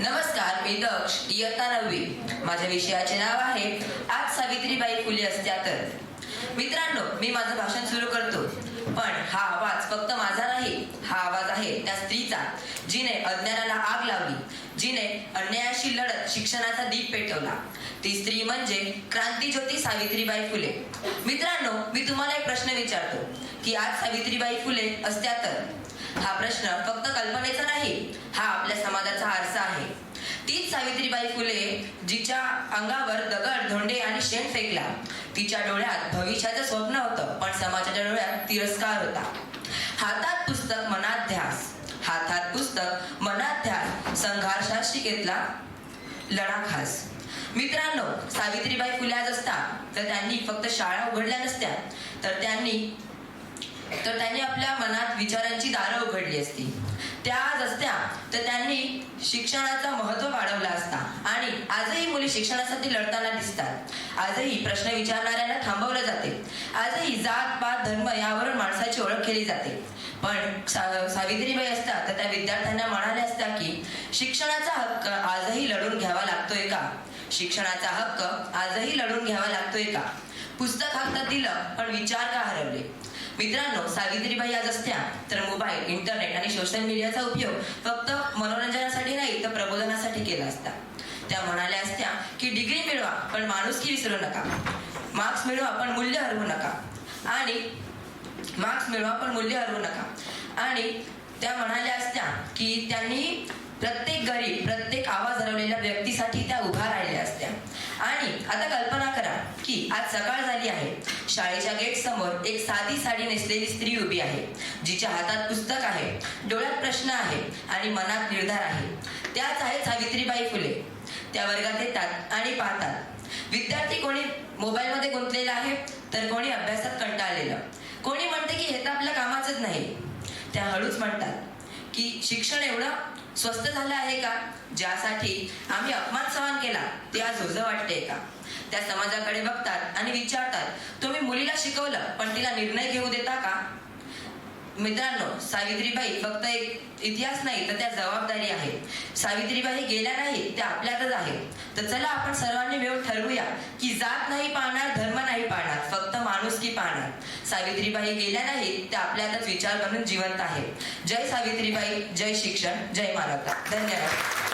नमस्कार मी दक्ष इयत्ता नववी. माझ्या विषयाचे नाव आहे आज सावित्रीबाई फुले असत्या तर. मित्रांनो मी माझं भाषण सुरू करतो. पण हा आवाज फक्त माझा नाही हा आवाज आहे त्या स्त्रीचा जिने अज्ञानाला आग लावली. जिने अन्यायाशी लढत शिक्षणाचा दीप पेटवला. ती स्त्री म्हणजे क्रांतीज्योती सावित्रीबाई फुले. मित्रांनो मी तुम्हाला एक प्रश्न विचारतो. की आज सावित्रीबाई फुले असत्या तर? हा प्रश्न फक्त कल्पनेचा नाही हा आपल्या समाजाचा आरसा आहे. तीच सावित्रीबाई फुले जिच्या अंगावर दगड धोंडे आणि शेण फेकला. तिच्या डोळ्यात भविष्याचं स्वप्न होतं पण समाजाच्या डोळ्यात तिरस्कार होता. हातात पुस्तक मनात ध्यास हातात पुस्तक मनात ध्यास संघर्षाशी घेतला लढा खास मित्रांनो सावित्रीबाई फुले आज असता तर त्यांनी फक्त शाळा उघडल्या नसत्या. तर त्यांनी तर त्यांनी आपल्या मनात विचारांची दारं उघडली असती. त्या आज असत्या तर त्यांनी शिक्षणाचं महत्त्व वाढवलं असता. आणि आजही मुली शिक्षणासाठी लढताना दिसतात. आजही प्रश्न विचारणाऱ्यांना थांबवलं जाते. आजही जात पात धर्म यावरून माणसाची ओळख केली जाते. पण सावित्रीबाई असतात तर त्या विद्यार्थ्यांना म्हणाल्या असत्या की शिक्षणाचा हक्क आजही लढून घ्यावा लागतोय का? शिक्षणाचा हक्क आजही लढून घ्यावा लागतोय का? पुस्तक हक्क दिलं पण विचार का हरवले? मित्रांनो सावित्रीबाई आज असत्या. तर मोबाईल इंटरनेट आणि सोशल मीडियाचा उपयोग फक्त मनोरंजनासाठी नाही तर प्रबोधनासाठी केला असता. त्या म्हणाल्या असत्या की डिग्री मिळवा पण माणुसकी विसरू नका. मार्क्स मिळवा पण मूल्य हरवू नका. आणि मार्क्स मिळवा पण मूल्य हरवू नका. आणि त्या म्हणाल्या असत्या की त्यांनी प्रत्येक गरीब प्रत्येक आवाज हरवलेल्या व्यक्तीसाठी त्या उभा राहिल्या असत्या. आणि आता कल्पना की आज सकाळ झाली आहे. शाळेच्या गेट समोर एक साधी साडी नेसलेली स्त्री उभी आहे जिच्या हातात पुस्तक आहे डोळ्यात प्रश्न आहे आणि मनात निर्धार आहे. त्याच आहेत सावित्रीबाई फुले. त्या वर्गात येतात आणि पाहतात. विद्यार्थी कोणी मोबाईलमध्ये गुंतलेला आहे तर कोणी अभ्यासात कंटाळलेलं. कोणी म्हणते की हे तर आपल्या कामाचंच नाही. त्या हळूच म्हणतात की शिक्षण एवढं स्वस्त झालं आहे का? ज्यासाठी आम्ही अपमान सहन केला ते आज ओझं वाटते का? त्या समाजाकडे बघतात आणि विचारतात तुम्ही मुलीला शिकवलं पण तिला निर्णय घेऊ देता का? मित्रांनो सावित्रीबाई फक्त एक इतिहास नाही तर त्या जबाबदारी आहे. सावित्रीबाई गेल्या नाही त्या आपल्यातच आहेत. तर चला आपण सर्वांनी मिळून ठरवूया की जात नाही पाहणार धर्म नाही पाहणार फक्त माणूस की पाहणार. सावित्रीबाई गेल्या नाही त्या आपल्यातच विचार बनून जिवंत आहे जय सावित्रीबाई जय शिक्षण जय मानवता धन्यवाद.